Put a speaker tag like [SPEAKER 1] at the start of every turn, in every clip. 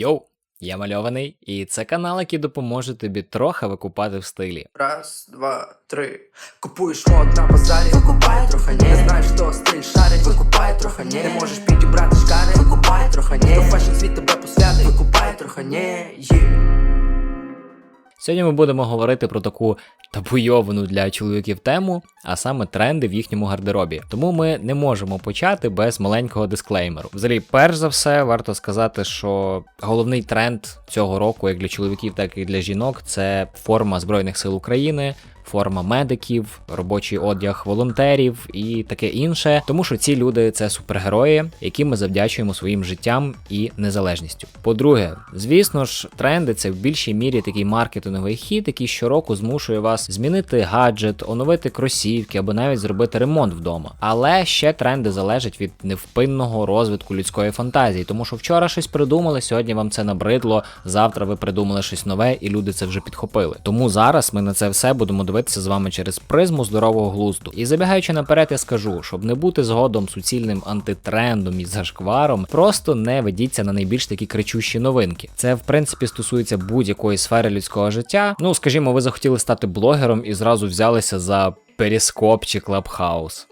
[SPEAKER 1] Йоу, я мальований, і це канал, який допоможе тобі трохи викупати в стилі.
[SPEAKER 2] Раз, два, три. Купуєш мод на базарі, викупай трохи не знаєш, хто стиль шарить, викупай трохи не не можеш підібрати шкари, викупай трохи не фешн світ тебе посвятить, викупай трохи не є.
[SPEAKER 1] Сьогодні ми будемо говорити про таку табуйовану для чоловіків тему, а саме тренди в їхньому гардеробі. Тому ми не можемо почати без маленького дисклеймеру. Взагалі, перш за все, варто сказати, що головний тренд цього року, як для чоловіків, так і для жінок, це форма Збройних сил України. Форма медиків, робочий одяг волонтерів і таке інше, тому що ці люди це супергерої, яким ми завдячуємо своїм життям і незалежністю. По-друге, звісно ж, тренди це в більшій мірі такий маркетинговий хід, який щороку змушує вас змінити гаджет, оновити кросівки або навіть зробити ремонт вдома. Але ще тренди залежать від невпинного розвитку людської фантазії, тому що вчора щось придумали, сьогодні вам це набридло, завтра ви придумали щось нове, і люди це вже підхопили. Тому зараз ми на це все будемо дивитися з вами через призму здорового глузду. І забігаючи наперед, я скажу, щоб не бути згодом суцільним антитрендом і зашкваром, просто не ведіться на найбільш такі кричущі новинки. Це в принципі стосується будь-якої сфери людського життя. Ну, скажімо, ви захотіли стати блогером і зразу взялися за перископ чи клабхаус.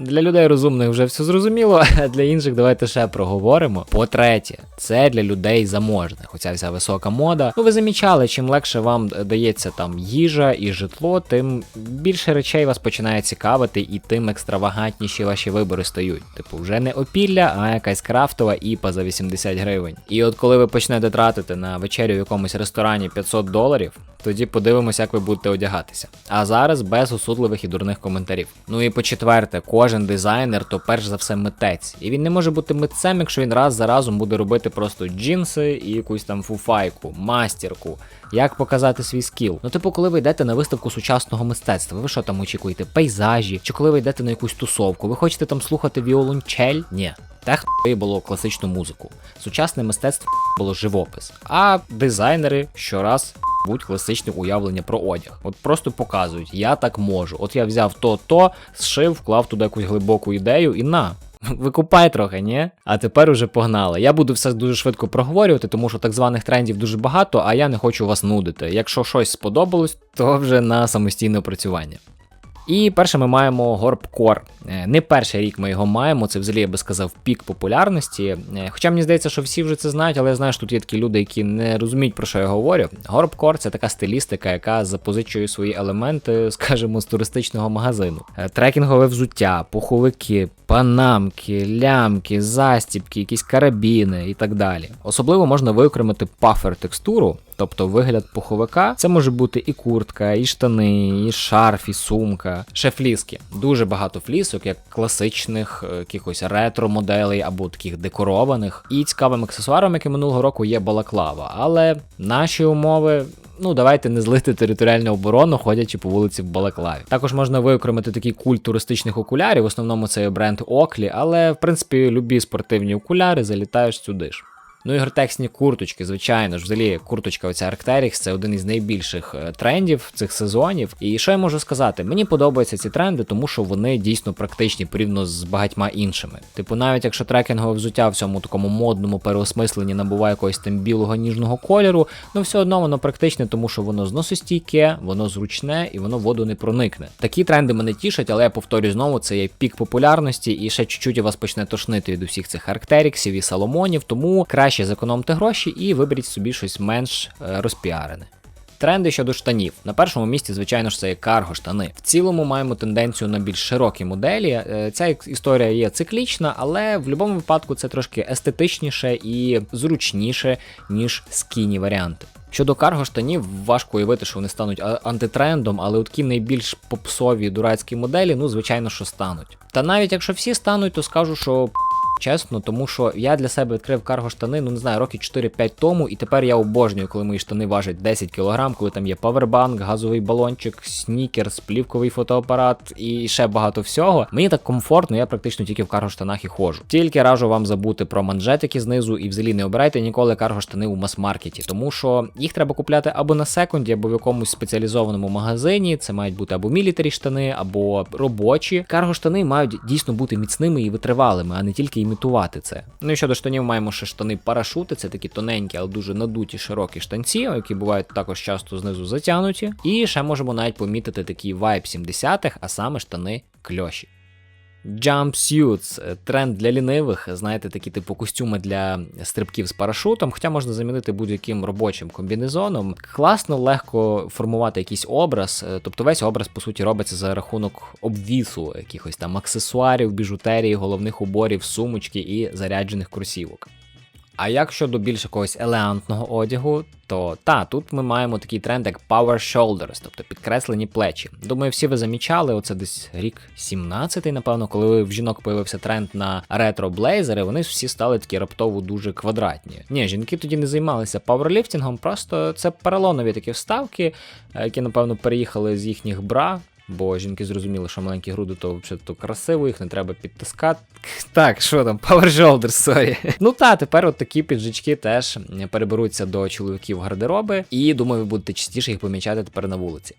[SPEAKER 1] Для людей розумних вже все зрозуміло, а для інших давайте ще проговоримо. По-третє, це для людей заможних. Оця вся висока мода. Ну ви замічали, чим легше вам дається там їжа і житло, тим більше речей вас починає цікавити, і тим екстравагантніші ваші вибори стають. Типу, вже не опілля, а якась крафтова іпа за 80 гривень. І от коли ви почнете тратити на вечерю в якомусь ресторані 500 доларів, тоді подивимося, як ви будете одягатися. А зараз без осудливих і дурних коментарів. Ну і по четверте, кожен дизайнер то перш за все митець. І він не може бути митцем, якщо він раз за разом буде робити просто джинси і якусь там фуфайку, мастірку. Як показати свій скіл? Ну, типу, коли ви йдете на виставку сучасного мистецтва, ви що там очікуєте? Пейзажі? Чи коли ви йдете на якусь тусовку? Ви хочете там слухати віолончель? Ні. Техно було класичну музику. Сучасне мистецтво було живопис. А дизайнери щораз будь класичне уявлення про одяг. От просто показують, я так можу. От я взяв то-то, зшив, вклав туди якусь глибоку ідею і на. Викупай трохи, ні? А тепер уже погнали. Я буду все дуже швидко проговорювати, тому що так званих трендів дуже багато, а я не хочу вас нудити. Якщо щось сподобалось, то вже на самостійне опрацювання. І перше ми маємо горбкор. Е, Не перший рік ми його маємо, це взагалі я би сказав пік популярності. Е, Хоча мені здається, що всі вже це знають, але я знаю, що тут є такі люди, які не розуміють, про що я говорю. Горбкор це така стилістика, яка запозичує свої елементи, скажімо, з туристичного магазину. Е, Трекінгове взуття, пуховики, панамки, лямки, застібки, якісь карабіни і так далі. Особливо можна виокремити пафер текстуру. Тобто вигляд пуховика, це може бути і куртка, і штани, і шарф, і сумка. Ще фліски. Дуже багато флісок, як класичних, е, якихось ретро-моделей або таких декорованих. І цікавим аксесуаром, який минулого року є балаклава. Але наші умови. Ну, давайте не злити територіальну оборону, ходячи по вулиці в Балаклаві. Також можна виокремити такий культ туристичних окулярів. В основному це бренд Оклі, але в принципі любі спортивні окуляри залітають сюди ж. Ну і гортексні курточки, звичайно ж, взагалі курточка оця Arc'teryx це один із найбільших е, трендів цих сезонів. І що я можу сказати? Мені подобаються ці тренди, тому що вони дійсно практичні порівняно з багатьма іншими. Типу, навіть якщо трекінгове взуття в цьому такому модному переосмисленні набуває якогось там білого ніжного кольору, ну все одно воно практичне, тому що воно зносостійке, воно зручне і воно воду не проникне. Такі тренди мене тішать, але я повторюю знову, це є пік популярності, і ще чуть-чуть вас почне тошнити від усіх цих Arc'teryxів і Саломонів, тому краще зекономте гроші і виберіть собі щось менш е, розпіарене. Тренди щодо штанів. На першому місці, звичайно ж, це є карго штани. В цілому маємо тенденцію на більш широкі моделі. Е, Ця історія є циклічна, але в будь-якому випадку це трошки естетичніше і зручніше, ніж скіні варіанти. Щодо карго штанів, важко уявити, що вони стануть антитрендом, але такі найбільш попсові дурацькі моделі, ну, звичайно, що стануть. Та навіть якщо всі стануть, то скажу, що чесно, тому що я для себе відкрив карго штани, ну не знаю, роки 4-5 тому, і тепер я обожнюю, коли мої штани важать 10 кг, коли там є павербанк, газовий балончик, снікерс, плівковий фотоапарат і ще багато всього. Мені так комфортно, я практично тільки в карго штанах і ходжу. Тільки раджу вам забути про манжетики знизу і взагалі не обирайте ніколи карго штани у мас-маркеті, тому що їх треба купляти або на секунді, або в якомусь спеціалізованому магазині. Це мають бути або мілітарі штани, або робочі. Карго штани мають дійсно бути міцними і витривалими, а не тільки імітувати це. Ну і щодо штанів, маємо ще штани парашути, це такі тоненькі, але дуже надуті широкі штанці, які бувають також часто знизу затягнуті. І ще можемо навіть помітити такий вайб 70-х, а саме штани кльоші. Jumpsuits – тренд для лінивих, знаєте, такі типу костюми для стрибків з парашутом, хоча можна замінити будь-яким робочим комбінезоном. Класно, легко формувати якийсь образ, е, тобто весь образ, по суті, робиться за рахунок обвісу, якихось там аксесуарів, біжутерії, головних уборів, сумочки і заряджених кросівок. А як щодо більш якогось елегантного одягу, то та, тут ми маємо такий тренд, як Power Shoulders, тобто підкреслені плечі. Думаю, всі ви замічали, оце десь рік 17-й, напевно, коли в жінок появився тренд на ретро-блейзери, вони всі стали такі раптово дуже квадратні. Ні, жінки тоді не займалися пауерліфтингом, просто це поролонові такі вставки, е, які, напевно, переїхали з їхніх бра. Бо жінки зрозуміли, що маленькі груди то то красиво, їх не треба підтискати. Так, що там, Power Shoulder, сорі. Ну та тепер от такі піджички теж переберуться до чоловіків гардероби, і думаю, ви будете частіше їх помічати тепер на вулиці.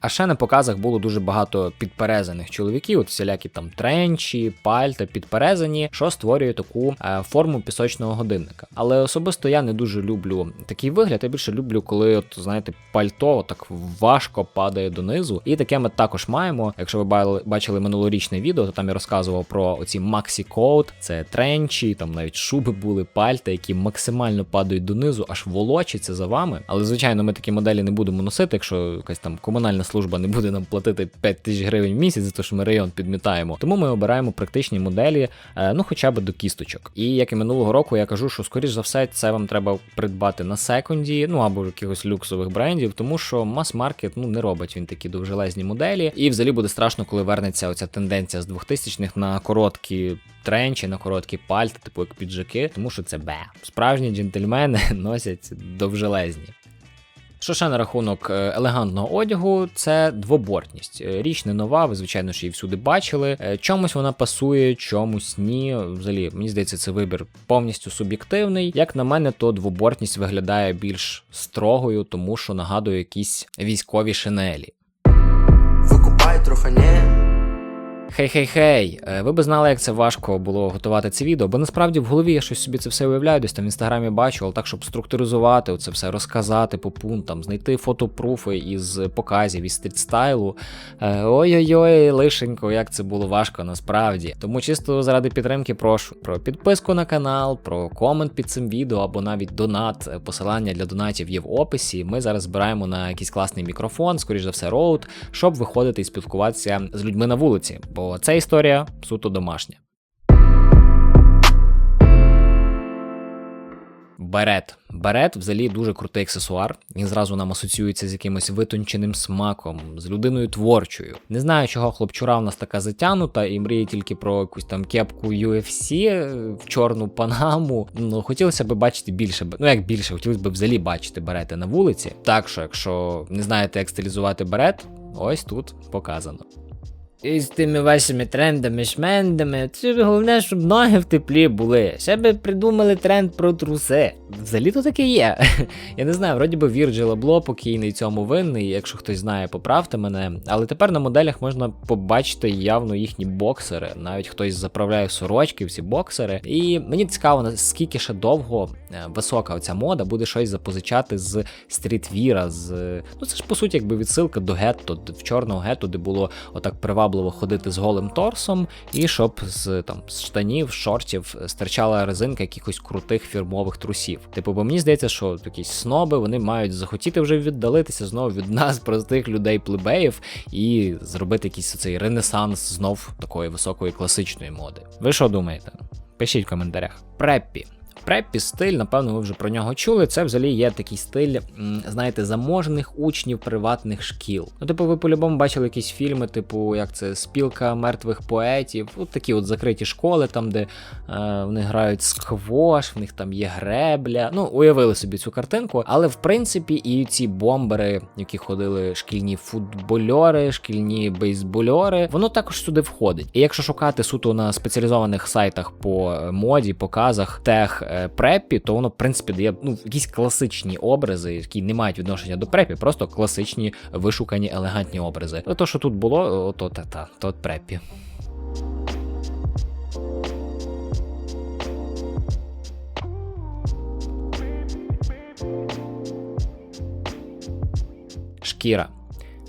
[SPEAKER 1] А ще на показах було дуже багато підперезаних чоловіків, от всілякі там тренчі, пальта, підперезані, що створює таку е, форму пісочного годинника. Але особисто я не дуже люблю такий вигляд. Я більше люблю, коли, от знаєте, пальто так важко падає донизу. І таке ми також маємо. Якщо ви бачили минулорічне відео, то там я розказував про оці Maxi Coat, це тренчі, там навіть шуби були, пальта, які максимально падають донизу, аж волочаться за вами. Але звичайно, ми такі моделі не будемо носити, якщо якась там комунальна служба не буде нам платити 5 тисяч гривень в місяць за те, що ми район підмітаємо. Тому ми обираємо практичні моделі, е, ну хоча б до кісточок. І як і минулого року, я кажу, що скоріш за все це вам треба придбати на секунді, ну або якихось люксових брендів, тому що мас-маркет ну не робить він такі довжелезні моделі. І взагалі буде страшно, коли вернеться оця тенденція з 2000-х на короткі. Тренчі на короткі пальти, типу як піджаки, тому що це бе. Справжні джентльмени носять довжелезні. Що ще на рахунок е, елегантного одягу, це двобортність. Е, Річ не нова, ви звичайно ж її всюди бачили. Е, Чомусь вона пасує, чомусь ні. Взагалі, мені здається, це вибір повністю суб'єктивний. Як на мене, то двобортність виглядає більш строгою, тому що нагадує якісь військові шинелі.
[SPEAKER 2] Викупай трохи не.
[SPEAKER 1] Хей-хей-хей, е, ви би знали, як це важко було готувати це відео, бо насправді в голові я щось собі це все уявляю, десь там в інстаграмі бачу, але так, щоб структуризувати це все, розказати по пунктам, знайти фотопруфи із показів, із стрітстайлу. Е, Ой-ой-ой, лишенько, як це було важко насправді. Тому чисто заради підтримки прошу про підписку на канал, про комент під цим відео або навіть донат. Е, Посилання для донатів є в описі. Ми зараз збираємо на якийсь класний мікрофон, скоріш за все, роут, щоб виходити і спілкуватися з людьми на вулиці. Бо ця історія суто домашня. Берет. Берет взагалі дуже крутий аксесуар. Він зразу нам асоціюється з якимось витонченим смаком, з людиною творчою. Не знаю, чого хлопчура в нас така затянута і мріє тільки про якусь там кепку UFC в чорну панаму. Ну хотілося б бачити більше. Ну як більше, хотілося б взагалі бачити берети на вулиці. Так що, якщо не знаєте, як стилізувати берет, ось тут показано. І з тими вашими трендами, шмендами, це головне, щоб ноги в теплі були. Ще би придумали тренд про труси. Взагалі то таке є. Я не знаю, вроді би Вірджил Абло покійний цьому винний, якщо хтось знає, поправте мене. Але тепер на моделях можна побачити явно їхні боксери. Навіть хтось заправляє сорочки в ці боксери. І мені цікаво, наскільки ще довго е, висока оця мода буде щось запозичати з стрітвіра, з. Ну це ж по суті якби відсилка до гетто, в чорного гетто, де було отак привабливо ходити з голим торсом, і щоб з там з штанів, шортів стирчала резинка якихось крутих фірмових трусів. Типу, бо мені здається, що якісь сноби вони мають захотіти вже віддалитися знову від нас, простих людей плебеїв, і зробити якийсь цей ренесанс знов такої високої класичної моди. Ви що думаєте? Пишіть в коментарях. Преппі. Преппі стиль, напевно, ви вже про нього чули. Це взагалі є такий стиль, знаєте, заможних учнів приватних шкіл. Ну, типу, ви по-любому бачили якісь фільми, типу, як це спілка мертвих поетів, от такі от закриті школи, там, де е, вони грають сквош, в них там є гребля. Ну, уявили собі цю картинку. Але в принципі, і ці бомбери, які ходили шкільні футбольори, шкільні бейсбольори, воно також сюди входить. І якщо шукати суто на спеціалізованих сайтах по е, моді, показах тех е, Е, препі, то воно, в принципі, дає ну, якісь класичні образи, які не мають відношення до препі, просто класичні вишукані елегантні образи. Але то, що тут було, то та та то препі. Шкіра.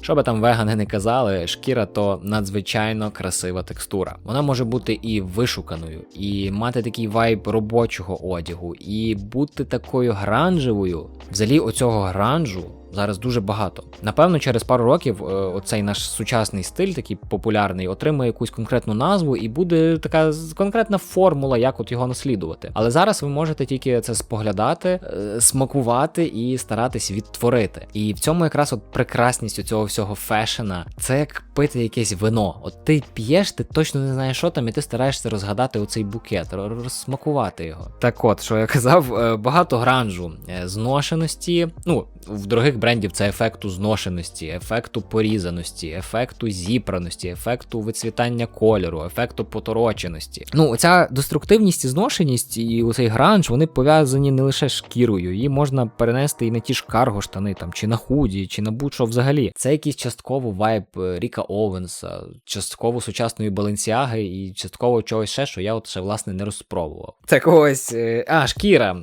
[SPEAKER 1] Що би там вегани не казали, шкіра то надзвичайно красива текстура. Вона може бути і вишуканою, і мати такий вайб робочого одягу, і бути такою гранжевою. Взагалі, оцього гранжу зараз дуже багато. Напевно, через пару років е, оцей наш сучасний стиль, такий популярний, отримає якусь конкретну назву і буде така конкретна формула, як от його наслідувати. Але зараз ви можете тільки це споглядати, е, смакувати і старатись відтворити. І в цьому якраз от прекрасність цього всього фешена. Це як пити якесь вино. От ти п'єш, ти точно не знаєш, що там, і ти стараєшся розгадати оцей букет, розсмакувати його. Так от, що я казав, е, багато гранжу, зношеності. Ну, в дорогих брендів це ефекту зношеності, ефекту порізаності, ефекту зібраності, ефекту вицвітання кольору, ефекту потороченості. Ну, оця деструктивність і зношеність і оцей гранж, вони пов'язані не лише шкірою, її можна перенести і на ті ж карго штани, там, чи на худі, чи на будь-що взагалі. Це якийсь частково вайб е, Ріка Оуенса, частково сучасної Баленсіаги і частково чогось ще, що я от ще власне не розпробував. Так ось, е, а, шкіра.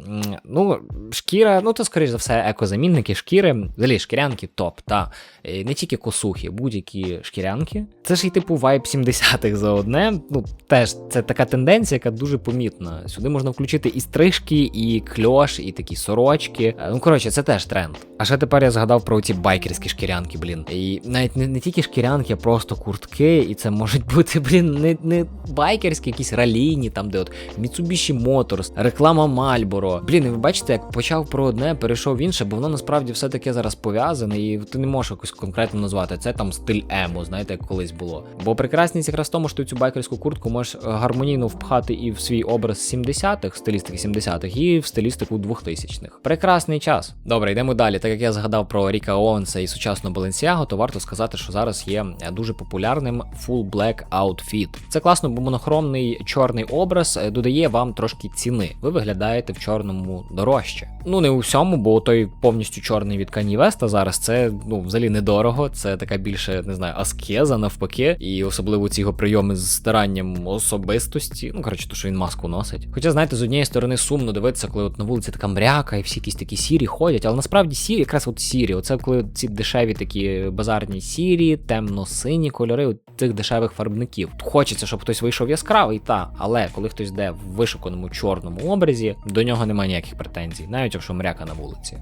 [SPEAKER 1] Ну, шкіра, ну то скоріш за все, екозамінники, шкіри, взагалі шкірянки топ, та Е, не тільки косухи, будь-які шкірянки. Це ж і типу вайб 70-х за одне. Ну, теж це така тенденція, яка дуже помітна. Сюди можна включити і стрижки, і кльош, і такі сорочки. Е, Ну, коротше, це теж тренд. А ще тепер я згадав про ці байкерські шкірянки, блін. І навіть не, не тільки шкірянки, а просто куртки. І це можуть бути, блін, не, не байкерські, якісь ралійні, там, де от Mitsubishi Motors, реклама Marlboro. Блін, і ви бачите, як почав про одне, перейшов в інше, бо воно насправді все таке зараз пов'язане, і ти не можеш якось конкретно назвати. Це там стиль емо, знаєте, як колись було. Бо прекрасність якраз в тому, що ти цю байкерську куртку можеш е, гармонійно впхати і в свій образ 70-х, стилістики 70-х, і в стилістику 2000-х. Прекрасний час. Добре, йдемо далі. Так як я згадав про Ріка Оуенса і сучасну Баленсіагу, то варто сказати, що зараз є дуже популярним full black outfit. Це класно, бо монохромний чорний образ е, додає вам трошки ціни. Ви виглядаєте в чорному дорожче. Ну не у всьому, бо той повністю чорний від Kanye West зараз це ну взагалі недорого. Це така більше не знаю, аскеза навпаки, і особливо ці його прийоми з старанням особистості. Ну коротше, то що він маску носить. Хоча, знаєте, з однієї сторони сумно дивитися, коли от на вулиці така мряка, і всі якісь такі сірі ходять, але насправді сірі, якраз от сірі. Оце коли ці дешеві такі базарні сірі, темно-сині кольори от цих дешевих фарбників. Хочеться, щоб хтось вийшов яскравий, та але коли хтось йде в вишуканому чорному образі, до нього немає ніяких претензій, навіть якщо мряка на вулиці.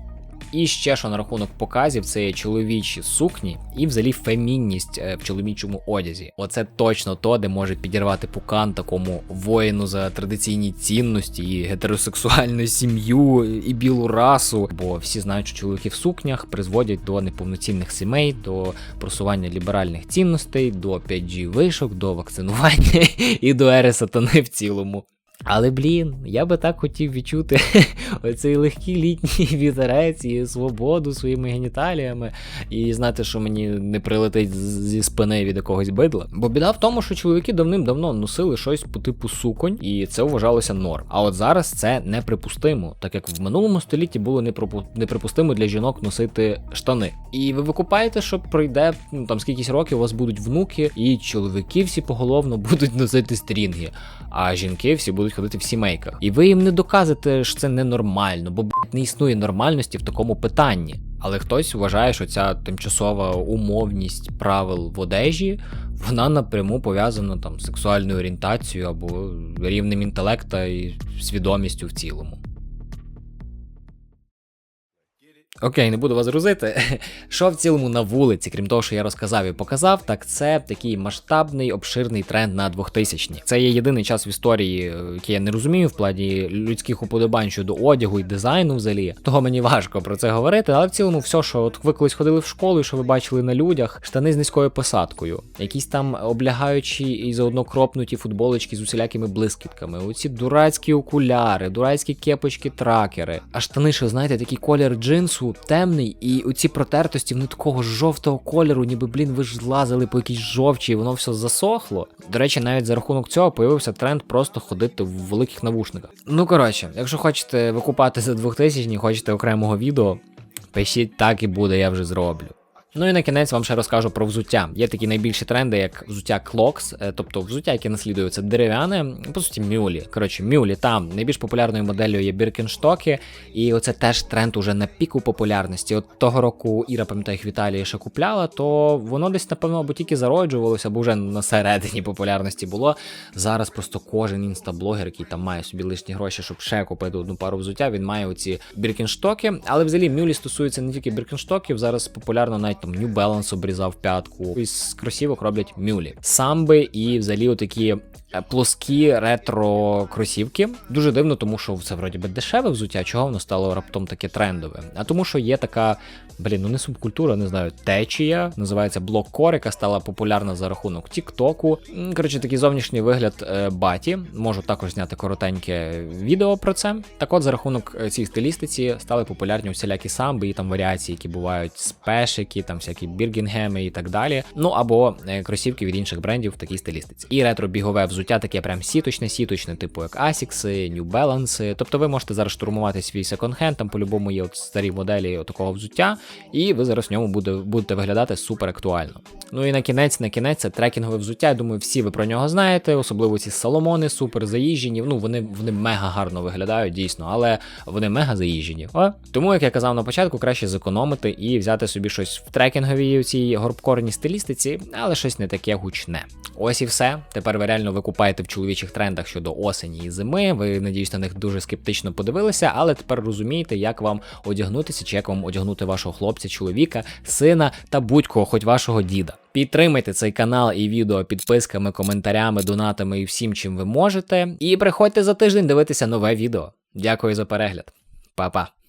[SPEAKER 1] І ще що на рахунок показів, це є чоловічі сукні і взагалі фемінність е, в чоловічому одязі. Оце точно то, де може підірвати пукан такому воїну за традиційні цінності, і гетеросексуальну сім'ю, і білу расу. Бо всі знають, що чоловіки в сукнях призводять до неповноцінних сімей, до просування ліберальних цінностей, до 5G вишок, до вакцинування і до ери сатани в цілому. Але блін, я би так хотів відчути оцей легкий літній вітерець і свободу своїми геніталіями, і знати, що мені не прилетить зі спини від якогось бидла. Бо біда в тому, що чоловіки давним-давно носили щось по типу суконь, і це вважалося норм. А от зараз це неприпустимо, так як в минулому столітті було неприпустимо для жінок носити штани. І ви викупаєте, що пройде ну там скількись років, у вас будуть внуки, і чоловіки всі поголовно будуть носити стрінги, а жінки всі будуть ходити в сімейках. І ви їм не доказуєте, що це ненормально, бо не існує нормальності в такому питанні. Але хтось вважає, що ця тимчасова умовність правил в одежі вона напряму пов'язана там з сексуальною орієнтацією або рівнем інтелекта і свідомістю в цілому. Окей, не буду вас грузити. Що в цілому на вулиці, крім того, що я розказав і показав, так це такий масштабний обширний тренд на 2000-ні. Це є єдиний час в історії, е, який я не розумію в плані людських уподобань щодо одягу і дизайну взагалі. Того мені важко про це говорити, але в цілому все, що от ви колись ходили в школу, і що ви бачили на людях, штани з низькою посадкою, якісь там облягаючі і заодно кропнуті футболочки з усілякими блискітками, оці дурацькі окуляри, дурацькі кепочки, тракери. А штани, що знаєте, такий колір джинсу, темний, і оці протертості вони такого жовтого кольору, ніби блін, ви ж лазили по якійсь жовчі, і воно все засохло. До речі, навіть за рахунок цього появився тренд просто ходити в великих навушниках. Ну коротше, якщо хочете викупати за 2000 хочете окремого відео, пишіть так і буде, я вже зроблю. Ну і на кінець вам ще розкажу про взуття. Є такі найбільші тренди, як взуття Clocks, е, тобто взуття, яке наслідує дерев'яне, по суті, мюлі. Коротше, мюлі там найбільш популярною моделлю є Біркенштоки, і оце теж тренд уже на піку популярності. От того року Іра, пам'ятаю, їх в Італії ще купляла, то воно десь, напевно, або тільки зароджувалося, або вже на середині популярності було. Зараз просто кожен інстаблогер, який там має собі лишні гроші, щоб ще купити одну пару взуття, він має оці біркінштоки. Але взагалі мюлі стосуються не тільки біркінштоків, зараз популярно навіть там New Balance обрізав п'ятку. Із кросівок роблять мюлі. Самби і взагалі отакі плоскі ретро кросівки. Дуже дивно, тому що це вроді би дешеве взуття, чого воно стало раптом таке трендове. А тому, що є така, блін, ну не субкультура, не знаю, течія, називається блоккор, яка стала популярна за рахунок Тіктоку. Коротше, такий зовнішній вигляд е, баті. Можу також зняти коротеньке відео про це. Так от, за рахунок е, цій стилістиці стали популярні всілякі самби і там варіації, які бувають спешики, там всякі біргінгеми і так далі. Ну або е, кросівки від інших брендів в такій стилістиці. І ретро-бігове взуття таке прям сіточне, сіточне, типу як Asics, New Balance. Тобто ви можете зараз штурмувати свій секонд-хенд, там по-любому є от старі моделі такого взуття, і ви зараз в ньому буде, будете виглядати супер актуально. Ну і на кінець, на кінець це трекінгове взуття. Я думаю, всі ви про нього знаєте, особливо ці соломони, супер заїжджені. Ну вони, вони мега гарно виглядають, дійсно, але вони мега заїжджені. О? Тому, як я казав на початку, краще зекономити і взяти собі щось в трекінговій цій горбкорній стилістиці, але щось не таке гучне. Ось і все. Тепер ви реально викупаєте в чоловічих трендах щодо осені і зими. Ви надіюсь на них дуже скептично подивилися, але тепер розумієте, як вам одягнутися, чи як вам одягнути вашого хлопця, чоловіка, сина та будь-кого, хоч вашого діда. Підтримайте цей канал і відео підписками, коментарями, донатами і всім, чим ви можете. І приходьте за тиждень дивитися нове відео. Дякую за перегляд. Па-па.